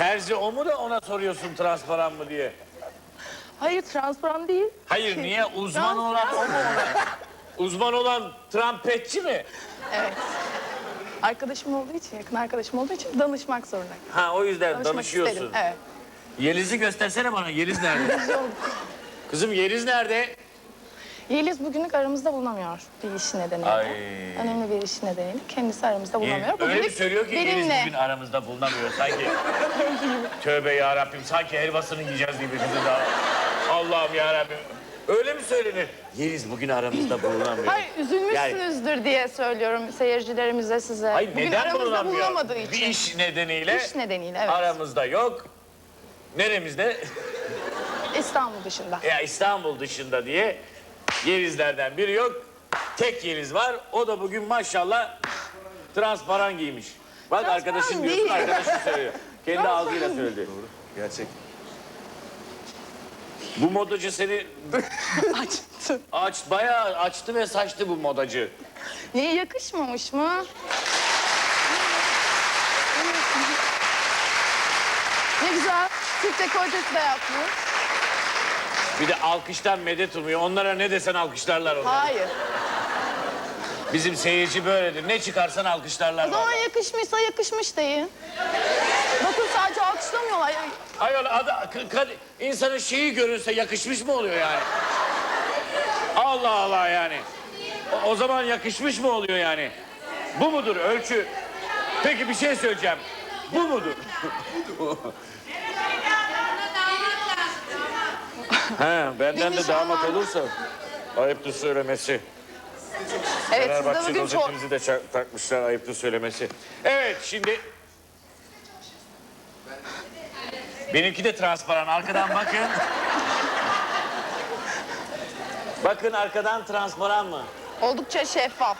Terzi o mu da ona soruyorsun transparan mı diye. Hayır transparan değil. Hayır Şey, niye uzman olan o mu ona? Uzman olan trampetçi mi? Evet. Arkadaşım olduğu için, yakın arkadaşım olduğu için danışmak zorundayım. Ha o yüzden Danışmak danışıyorsun. istedim. Evet. Yeliz'i göstersene bana. Yeliz nerede? Kızım Yeliz nerede? Yeliz bugünlük aramızda bulunamıyor bir iş nedeniyle. Ay. Önemli bir iş nedeniyle kendisi aramızda bulunamıyor. Öyle bir söylüyor ki Yeliz benimle. bugün aramızda bulunamıyor. Sanki tövbe ya Rabbim sanki helvasını yiyeceğiz gibi bizi daha. Allah'ım ya Rabbim. Öyle mi söylenir? Yeliz bugün aramızda bulunamıyor. Hayır üzülmüşsünüzdür diye söylüyorum seyircilerimize size. Hayır Bugün neden aramızda bulunamadığı Bir için. iş nedeniyle İş nedeniyle evet. aramızda yok. Neremizde? İstanbul dışında. Ya İstanbul dışında diye Yelizlerden biri yok. Tek Yeliz var. O da bugün maşallah transparan giymiş. Bak Transparan arkadaşın diyorsun, değil. arkadaşın söylüyor. Kendi ağzıyla söyledi. Gerçek. Bu modacı seni Açtı. aç, bayağı açtı ve saçtı bu modacı. Niye yakışmamış mı? ne güzel. Türk dekoltesi de yapmış. Bir de alkıştan medet umuyor. Onlara ne desen alkışlarlar onu. Hayır. Bizim seyirci böyledir. Ne çıkarsan alkışlarlar. O zaman vallahi. yakışmışsa yakışmış deyin. Bakın sadece alkışlamıyorlar. Ayol ada, k- kad- insanın şeyi görünse yakışmış mı oluyor yani? Allah Allah yani. O, o zaman yakışmış mı oluyor yani? Bu mudur ölçü? Peki bir şey söyleyeceğim. Bu mudur? He, benden de damat olursa ayıptır söylemesi. Evet siz de Fenerbahçe bugün çok... rozetimizi de ça- takmışlar ayıptır söylemesi. Evet şimdi... Benimki de transparan. Arkadan bakın. bakın arkadan transparan mı? Oldukça şeffaf.